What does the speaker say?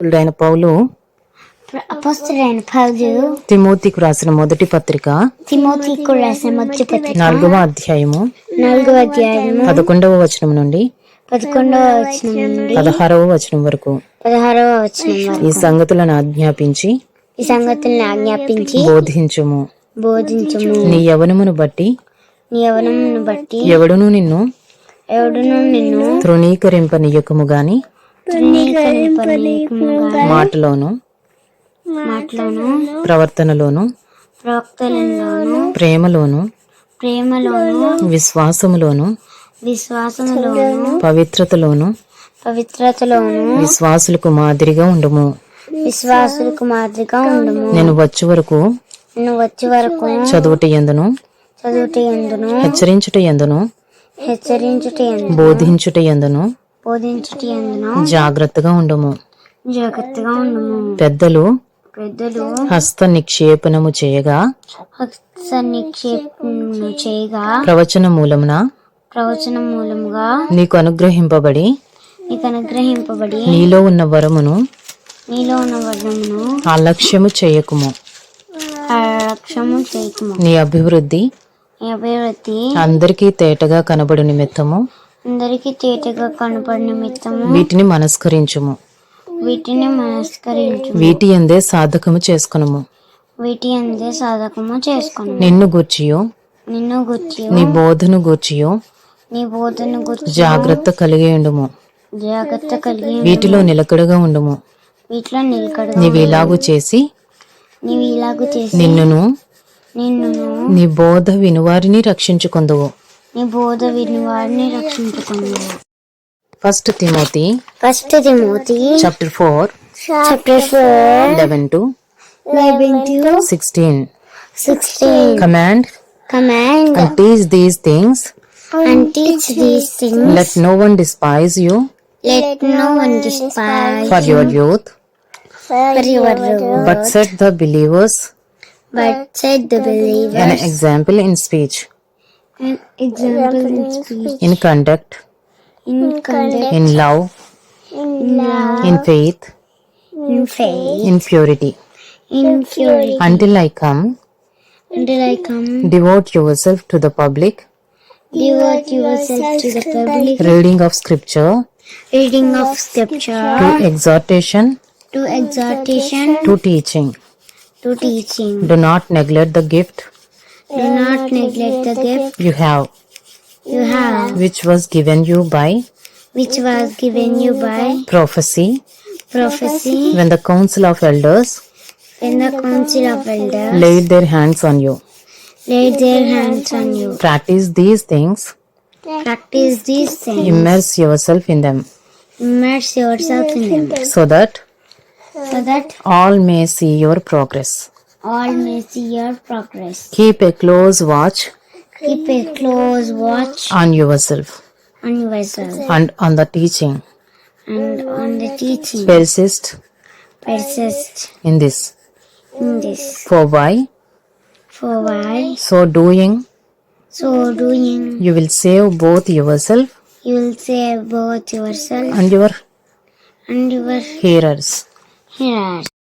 అయిన పౌలు అపోస్తుడైన పౌలు తిమోతికు రాసిన మొదటి పత్రిక తిమోతికు రాసిన మొదటి పత్రిక నాలుగవ అధ్యాయము నాలుగవ అధ్యాయము పదకొండవ వచనం నుండి పదకొండవ వచనం నుండి పదహారవ వచనం వరకు పదహారవ వచనం ఈ సంగతులను ఆజ్ఞాపించి ఈ సంగతుల్ని ఆజ్ఞాపించి బోధించుము. బోధించము. నీ యవనమును బట్టి నీ యవనమును బట్టి ఎవడును నిన్ను ఎవడును నిన్ను తృణీకరింపనీయకము గాని మాటలోను? మాటలోను? ప్రవర్తనలోను? ప్రవక్తలలోను ప్రేమలోను? ప్రేమలోను? విశ్వాసములోను? విశ్వాసములోను? పవిత్రతలోను? పవిత్రతలోను? విశ్వాసులకు మాదిరిగా ఉండుము. విశ్వాసులకు మాదిరిగా ఉండము. నేను వచ్చే వరకు నేను వచ్చే వరకు చదువుట ఎందును? చదువుట ఎందును? హెచ్చరించుట ఎందును? హెచ్చరించుట ఎందును? బోధించుట ఎందును? బోధించుట జాగ్రత్తగా ఉండము. జాగ్రత్తగా ఉండము. పెద్దలు పెద్దలు హస్త నిక్షేపణము చేయగా హస్త నిక్షేపము చేయగా ప్రవచన మూలమున ప్రవచన మూలముగా నీకు అనుగ్రహింపబడి నీకు అనుగ్రహింపబడి నీలో ఉన్న వరమును నీలో ఉన్న వర్ణమును అలక్ష్యము చేయకుము. లక్ష్యము చేయకము. నీ అభివృద్ధి అభివృద్ధి అందరికీ తేటగా కనబడు నిమిత్తము. అందరికీ తేటగా కనపడి నిమిత్తము వీటిని మనస్కరించుము. వీటిని మనస్కరించు వీటి ఎందే సాధకము చేసుకునుము. వీటి అందే సాధకము చేసుకుని నిన్ను గూర్చియో. నిన్ను గుర్చి నీ బోధను గూర్చియో. నీ బోధన గుర్చి జాగ్రత్త కలిగి ఉండుము. జాగ్రత్త కలిగి వీటిలో నిలకడగా ఉండుము. వీటిలో నిలకడ నీవు ఇలాగు చేసి నీవు ఇలాగ చేసి నిన్నును నిన్నును నీ బోధ వినువారిని రక్షించుకుందువు. నీ బోధ విని వారిని రక్షించుకున్నావు first Timothy first Timothy chapter four chapter four eleven to eleven to sixteen sixteen command command and teach these things and teach these things let no one despise you let no one despise for your youth for your reward but set the believers but set the believer an example in speech an example in speech in conduct. In conduct. in love. In love. In faith. In faith. in purity. In purity. until i come. Until I come. Devote yourself to the public. Devote yourself to the public. reading of scripture. Reading of scripture. To exhortation. To exhortation. To teaching. To teaching. Do not neglect the gift do not neglect the gift. You have. You have. Which was given you by? Which was given you by? Prophecy. Prophecy. When the council of elders when the council of elders laid their hands on you. laid their hands on you. practice these things. Practice these things. immerse yourself in them. Immerse yourself in them. So that so that all may see your progress all may see your progress. keep a close watch Keep a close watch on yourself on yourself and on the teaching and on the teaching. persist Persist in this in this. for why For while so doing so doing, you will save both yourself you will save both yourself and your and your hearers hearers.